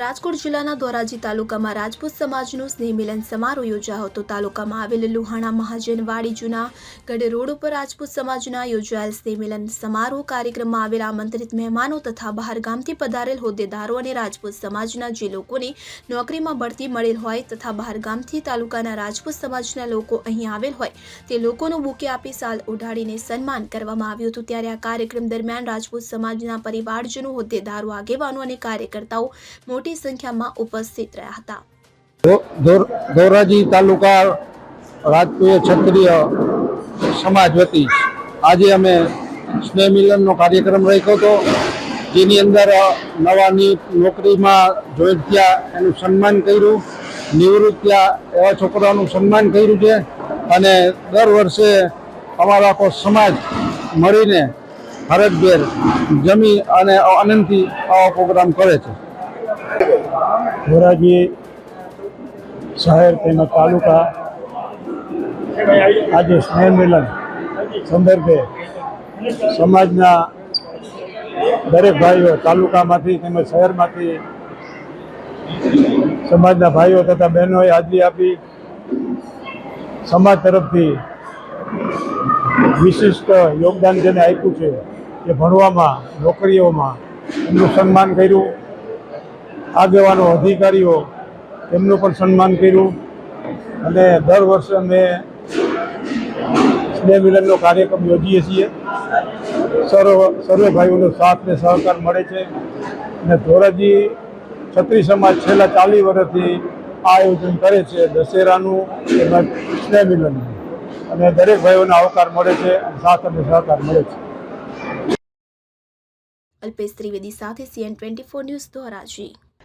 રાજકોટ જિલ્લાના ધોરાજી તાલુકામાં રાજપૂત સમાજનું સ્નેહમિલન સમારોહ યોજાયો હતો. તાલુકામાં આવેલ લુહાણા મહાજન વાડી જૂના ગઢ રોડ ઉપર રાજપૂત સમાજના યોજાયેલ સ્નેહમિલન સમારોહ કાર્યક્રમમાં આવેલ આમંત્રિત મહેમાનો તથા બહાર ગામથી પધારેલ હોદ્દેદારો અને રાજપૂત સમાજના જે લોકોને નોકરીમાં બઢતી મળેલ હોય તથા બહાર ગામથી તાલુકાના રાજપૂત સમાજના લોકો અહીં આવેલ હોય તે લોકોનો બુકે આપી સાલ ઉઢાડીને સન્માન કરવામાં આવ્યું હતું. ત્યારે આ કાર્યક્રમ દરમિયાન રાજપૂત સમાજના પરિવારજનો, હોદ્દેદારો, આગેવાનો અને કાર્યકર્તાઓ મોટી સંખ્યામાં ઉપસ્થિત રહ્યા હતા. ધોરાજી તાલુકા રાજકીય ક્ષત્રિય સમાજ વતી આજે અમે સ્નેહ મિલનનો કાર્યક્રમ રાખ્યો હતો, જેની અંદર નવાની નોકરીમાં જોઈન્ટ થયા એનું સન્માન કર્યું, નિવૃત્ત થયા એવા છોકરાઓનું સન્માન કર્યું છે, અને દર વર્ષે અમારો આખો સમાજ મળીને ભારતભેર જમી અને આનંદથી આવા પ્રોગ્રામ કરે છે. ધોરાજી શહેર તેમજ તાલુકા આજે સ્નેહ મિલન સંદર્ભે સમાજના દરેક ભાઈઓ તાલુકામાંથી તેમજ શહેરમાંથી સમાજના ભાઈઓ તથા બહેનોએ હાજરી આપી સમાજ તરફથી વિશિષ્ટ યોગદાન જેને આપ્યું છે કે ભણવામાં, નોકરીઓમાં એમનું સન્માન કર્યું. આગેવાનો, અધિકારીઓ એમનું પણ સન્માન કર્યું. અને દર વર્ષે અમે સ્નેહ મિલનનો કાર્યક્રમ યોજીએ છીએ. સર્વ, સર્વે ભાઈઓનો સાથ ને સહકાર મળે છે. અને ધોરાજી છત્રી સમાજ છેલ્લા ચાલીસ વર્ષથી આ આયોજન કરે છે દશેરાનું તેમજ સ્નેહ મિલનનું અને દરેક ભાઈઓને આવકાર મળે છે અને સાથ અને સહકાર મળે છે. અલ્પેશ ત્રિવેદી સાથે CN twenty four news Dhoraji.